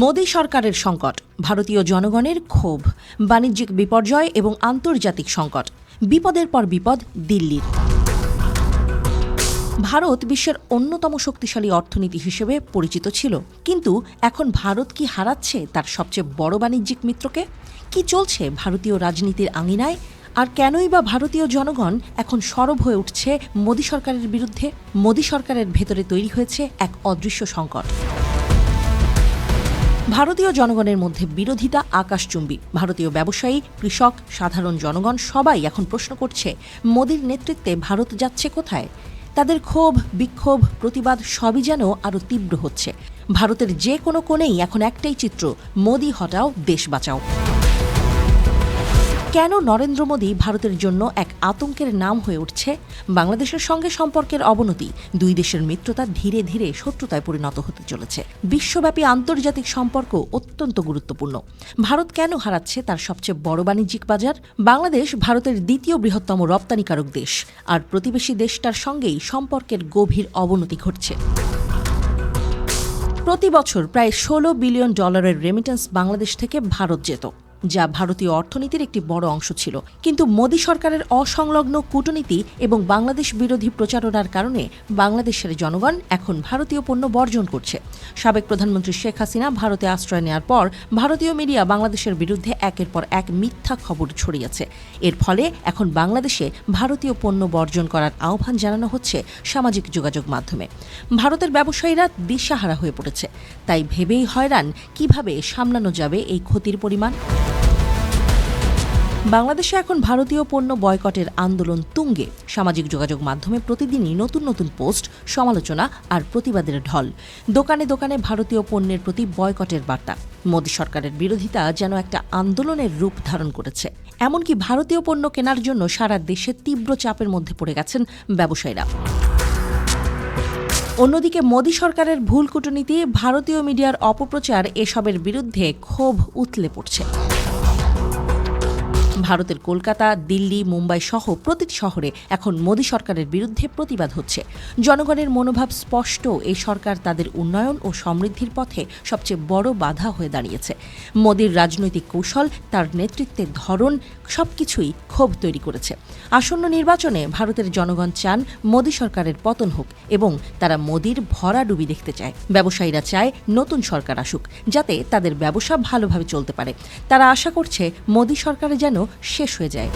মোদী সরকারের সংকট, ভারতীয় জনগণের ক্ষোভ, বাণিজ্যিক বিপর্যয় এবং আন্তর্জাতিক সংকট। বিপদের পর বিপদ, দিল্লির। ভারত বিশ্বের অন্যতম শক্তিশালী অর্থনীতি হিসেবে পরিচিত ছিল। কিন্তু এখন ভারত কি হারাচ্ছে তার সবচেয়ে বড় বাণিজ্যিক মিত্রকে? কি চলছে ভারতীয় রাজনীতির আঙিনায়? আর কেনই বা ভারতীয় জনগণ এখন সরব হয়ে উঠছে মোদী সরকারের বিরুদ্ধে? মোদী সরকারের ভেতরে তৈরি হয়েছে এক অদৃশ্য সংকট। ভারতীয় জনগণের মধ্যে বিরোধিতা আকাশচুম্বী। ভারতীয় ব্যবসায়ী, কৃষক, সাধারণ জনগণ সবাই এখন প্রশ্ন করছে, মোদীর নেতৃত্বে ভারত যাচ্ছে কোথায়? তাদের ক্ষোভ, বিক্ষোভ, প্রতিবাদ সবই যেন আরও তীব্র হচ্ছে। ভারতের যে কোনো কোণেই এখন একটাই চিত্র, মোদী হটাও দেশ বাঁচাও। কেন নরেন্দ্র মোদী ভারতের জন্য এক আতঙ্কের নাম হয়ে উঠছে? বাংলাদেশের সঙ্গে সম্পর্কের অবনতি, দুই দেশের মিত্রতা ধীরে ধীরে শত্রুতায় পরিণত হতে চলেছে। বিশ্বব্যাপী আন্তর্জাতিক সম্পর্ক অত্যন্ত গুরুত্বপূর্ণ। ভারত কেন হারাচ্ছে তার সবচেয়ে বড় বাণিজ্যিক বাজার? বাংলাদেশ ভারতের দ্বিতীয় বৃহত্তম রপ্তানিকারক দেশ। আর প্রতিবেশী দেশটার সঙ্গেই সম্পর্কের গভীর অবনতি ঘটছে। প্রতি বছর প্রায় ষোলো বিলিয়ন ডলারের রেমিটেন্স বাংলাদেশ থেকে ভারত যেত। যা ভারতীয় অর্থনীতির একটি বড় অংশ ছিল। কিন্তু মোদী সরকারের অসংলগ্ন কূটনীতি এবং বাংলাদেশ বিরোধী প্রচারণার কারণে বাংলাদেশের জনগণ এখন ভারতীয় পণ্য বর্জন করছে। সাবেক প্রধানমন্ত্রী শেখ হাসিনা ভারতে আশ্রয় নেওয়ার পর ভারতীয় মিডিয়া বাংলাদেশের বিরুদ্ধে একের পর এক মিথ্যা খবর ছড়িয়েছে। এর ফলে এখন বাংলাদেশে ভারতীয় পণ্য বর্জন করার আহ্বান জানানো হচ্ছে সামাজিক যোগাযোগ মাধ্যমে। ভারতের ব্যবসায়ীরা দিশাহারা হয়ে পড়েছে। তাই ভেবেই হয়রান কীভাবে সামলানো যাবে এই ক্ষতির পরিমাণ? বাংলাদেশে এখন ভারতীয় পণ্য বয়কটের আন্দোলন তুঙ্গে। সামাজিক যোগাযোগ মাধ্যমে প্রতিদিনই নতুন নতুন পোস্ট, সমালোচনা আর প্রতিবাদের ঢল। দোকানে দোকানে ভারতীয় পণ্যের প্রতি বয়কটের বার্তা। মোদী সরকারের বিরোধিতা যেন একটা আন্দোলনের রূপ ধারণ করেছে। এমনকি ভারতীয় পণ্য কেনার জন্য সারা দেশে তীব্র চাপের মধ্যে পড়ে গেছেন ব্যবসায়ীরা। অন্যদিকে মোদী সরকারের ভুল কূটনীতি, ভারতীয় মিডিয়ার অপপ্রচার এসবের বিরুদ্ধে ক্ষোভ উতলে পড়ছে। ভারতের কলকাতা, দিল্লি, মুম্বাই সহ প্রতিটি শহরে এখন মোদী সরকারের বিরুদ্ধে প্রতিবাদ হচ্ছে। জনগণের মনোভাব স্পষ্ট, এই সরকার তাদের উন্নয়ন ও সমৃদ্ধির পথে সবচেয়ে বড় বাধা হয়ে দাঁড়িয়েছে। মোদীর রাজনৈতিক কৌশল, তার নেতৃত্বের ধরন, সবকিছুই ক্ষোভ তৈরি করেছে। আসন্ন নির্বাচনে ভারতের জনগণ চান মোদী সরকারের পতন হোক এবং তারা মোদীর ভরাডুবি দেখতে চায়। ব্যবসায়ীরা চায় নতুন সরকার আসুক, যাতে তাদের ব্যবসা ভালোভাবে চলতে পারে। তারা আশা করছে, মোদী সরকারে যেন শেষ হয়ে যায়।